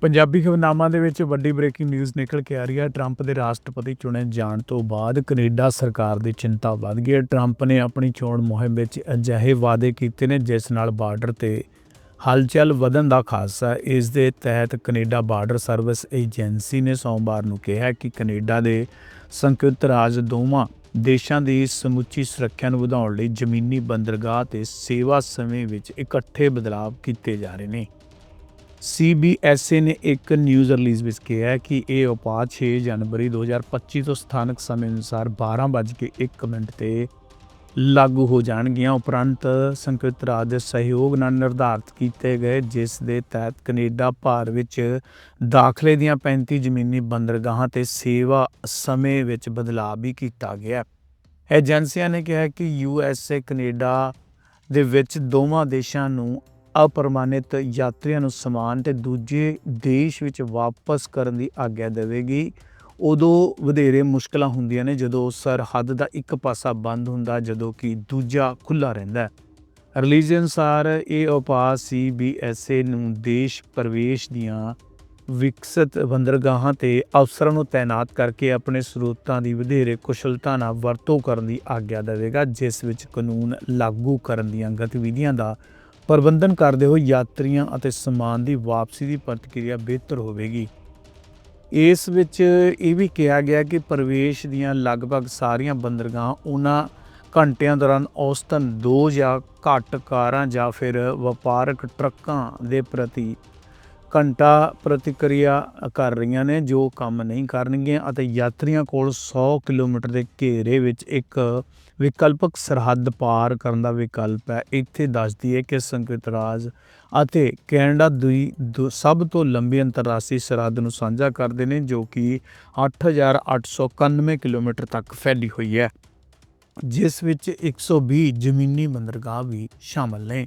ਪੰਜਾਬੀ ਖਬਰਨਾਮਾ ਦੇ ਵਿੱਚ ਵੱਡੀ ਬ੍ਰੇਕਿੰਗ ਨਿਊਜ਼ ਨਿਕਲ ਕੇ ਆ ਰਹੀ ਹੈ। ਟਰੰਪ ਦੇ ਰਾਸ਼ਟਰਪਤੀ ਚੁਣੇ ਜਾਣ ਤੋਂ ਬਾਅਦ ਕੈਨੇਡਾ ਸਰਕਾਰ ਦੀ ਚਿੰਤਾ ਵੱਧ ਗਈ ਹੈ। ਟਰੰਪ ਨੇ ਆਪਣੀ ਚੋਣ ਮੁਹਿੰਮ ਵਿੱਚ ਅਜਿਹੇ ਵਾਅਦੇ ਕੀਤੇ ਨੇ, ਜਿਸ ਨਾਲ ਬਾਰਡਰ ਤੇ ਹਲਚਲ ਵਧਣ ਦਾ ਖਾਸਾ ਇਸ ਦੇ ਤਹਿਤ ਕੈਨੇਡਾ ਬਾਰਡਰ ਸਰਵਿਸ ਏਜੰਸੀ ਨੇ ਸੋਮਵਾਰ ਨੂੰ ਕਿਹਾ ਕਿ ਕੈਨੇਡਾ ਦੇ ਸੰਯੁਕਤ ਰਾਜ ਦੋਵਾਂ ਦੇਸ਼ਾਂ ਦੀ ਸਮੁੱਚੀ ਸੁਰੱਖਿਆ ਨੂੰ ਵਧਾਉਣ ਲਈ ਜ਼ਮੀਨੀ ਬੰਦਰਗਾਹ ਤੇ ਸੇਵਾ ਸਮੇਂ ਵਿੱਚ ਇਕੱਠੇ ਬਦਲਾਅ ਕੀਤੇ ਜਾ ਰਹੇ ਨੇ। ਸੀਬੀਐਸਏ ਨੇ ਇੱਕ ਨਿਊਜ਼ ਰਿਲੀਜ਼ ਵਿੱਚ ਕਿਹਾ ਕਿ ਇਹ ਉਪਾਅ 6 ਜਨਵਰੀ 2025 ਤੋਂ ਸਥਾਨਕ ਸਮੇਂ ਅਨੁਸਾਰ 12:01 ਮਿੰਟ ਤੇ ਲਾਗੂ ਹੋ ਜਾਣਗੀਆਂ। ਉਪਰੰਤ ਸੰਯੁਕਤ ਰਾਜ ਦੇ ਸਹਿਯੋਗ ਨਾਲ ਨਿਰਧਾਰਤ ਕੀਤੇ ਗਏ, ਜਿਸ ਦੇ ਤਹਿਤ ਕੈਨੇਡਾ ਭਾਰ ਵਿੱਚ ਦਾਖਲੇ ਦੀਆਂ 35 ਜ਼ਮੀਨੀ ਬੰਦਰਗਾਹਾਂ ਤੇ ਸੇਵਾ ਸਮੇਂ ਵਿੱਚ ਬਦਲਾਅ ਵੀ ਕੀਤਾ ਗਿਆ ਏਜੰਸੀਆਂ ਨੇ ਕਿਹਾ ਹੈ ਕਿ ਯੂਐਸਏ ਕੈਨੇਡਾ ਦੇ ਵਿੱਚ ਦੋਵਾਂ ਦੇਸ਼ਾਂ ਨੂੰ ਅਪਰਮਾਨਿਤ ਯਾਤਰੀਆਂ ਨੂੰ ਸਮਾਨ ਤੇ ਦੂਜੇ ਦੇਸ਼ ਵਿੱਚ ਵਾਪਸ ਕਰਨ ਦੀ ਆਗਿਆ ਦੇਵੇਗੀ। ਉਦੋਂ ਵਧੇਰੇ ਮੁਸ਼ਕਲਾਂ ਹੁੰਦੀਆਂ ਨੇ ਜਦੋਂ ਸਰਹੱਦ ਦਾ ਇੱਕ ਪਾਸਾ ਬੰਦ ਹੁੰਦਾ, ਜਦੋਂ ਕਿ ਦੂਜਾ ਖੁੱਲਾ ਰਹਿੰਦਾ ਰਿਲੀਜ਼ ਅਨੁਸਾਰ ਇਹ ਉਪਾਅ ਸੀਬੀਐਸਏ ਨੂੰ ਦੇਸ਼ ਪ੍ਰਵੇਸ਼ ਦੀਆਂ ਵਿਕਸਿਤ ਬੰਦਰਗਾਹਾਂ ਤੇ ਅਫਸਰਾਂ ਨੂੰ ਤਾਇਨਾਤ ਕਰਕੇ ਆਪਣੇ ਸਰੋਤਾਂ ਦੀ ਵਧੇਰੇ ਕੁਸ਼ਲਤਾ ਨਾਲ ਵਰਤੋਂ ਕਰਨ ਦੀ ਆਗਿਆ ਦੇਵੇਗਾ, ਜਿਸ ਵਿੱਚ ਕਾਨੂੰਨ ਲਾਗੂ ਕਰਨ ਦੀਆਂ ਗਤੀਵਿਧੀਆਂ ਦਾ ਪ੍ਰਬੰਧਨ ਕਰਦੇ ਹੋਏ ਯਾਤਰੀਆਂ ਅਤੇ ਸਮਾਨ ਦੀ ਵਾਪਸੀ ਦੀ ਪ੍ਰਤੀਕਿਰਿਆ ਬਿਹਤਰ ਹੋਵੇਗੀ। ਇਸ ਵਿੱਚ ਇਹ ਵੀ ਕਿਹਾ ਗਿਆ ਕਿ ਪ੍ਰਵੇਸ਼ ਦੀਆਂ ਲਗਭਗ ਸਾਰੀਆਂ ਬੰਦਰਗਾਹਾਂ ਉਹਨਾਂ ਘੰਟਿਆਂ ਦੌਰਾਨ ਔਸਤਨ 2 ਜਾਂ ਘੱਟ ਕਾਰਾਂ ਜਾਂ ਫਿਰ ਵਪਾਰਕ ਟਰੱਕਾਂ ਦੇ ਪ੍ਰਤੀ ਘੰਟਾ ਪ੍ਰਤੀਕਿਰਿਆ ਕਰ ਰਹੀਆਂ ਨੇ, ਜੋ ਕੰਮ ਨਹੀਂ ਕਰਨਗੀਆਂ ਅਤੇ ਯਾਤਰੀਆਂ ਕੋਲ 100 ਕਿਲੋਮੀਟਰ ਦੇ ਘੇਰੇ ਵਿੱਚ ਇੱਕ ਵਿਕਲਪਕ ਸਰਹੱਦ ਪਾਰ ਕਰਨ ਦਾ ਵਿਕਲਪ ਹੈ। ਇੱਥੇ ਦੱਸਦੀ ਹੈ ਕਿ ਸੰਯੁਕਤ ਰਾਜ ਅਤੇ ਕੈਨੇਡਾ ਦੀ ਦੋ- ਸਭ ਤੋਂ ਲੰਬੀ ਅੰਤਰਰਾਸ਼ਟਰੀ ਸਰਹੱਦ ਨੂੰ ਸਾਂਝਾ ਕਰਦੇ ਨੇ, ਜੋ ਕਿ 8891 ਕਿਲੋਮੀਟਰ ਤੱਕ ਫੈਲੀ ਹੋਈ ਹੈ, ਜਿਸ ਵਿੱਚ 120 ਜ਼ਮੀਨੀ ਬੰਦਰਗਾਹ ਵੀ ਸ਼ਾਮਲ ਨੇ।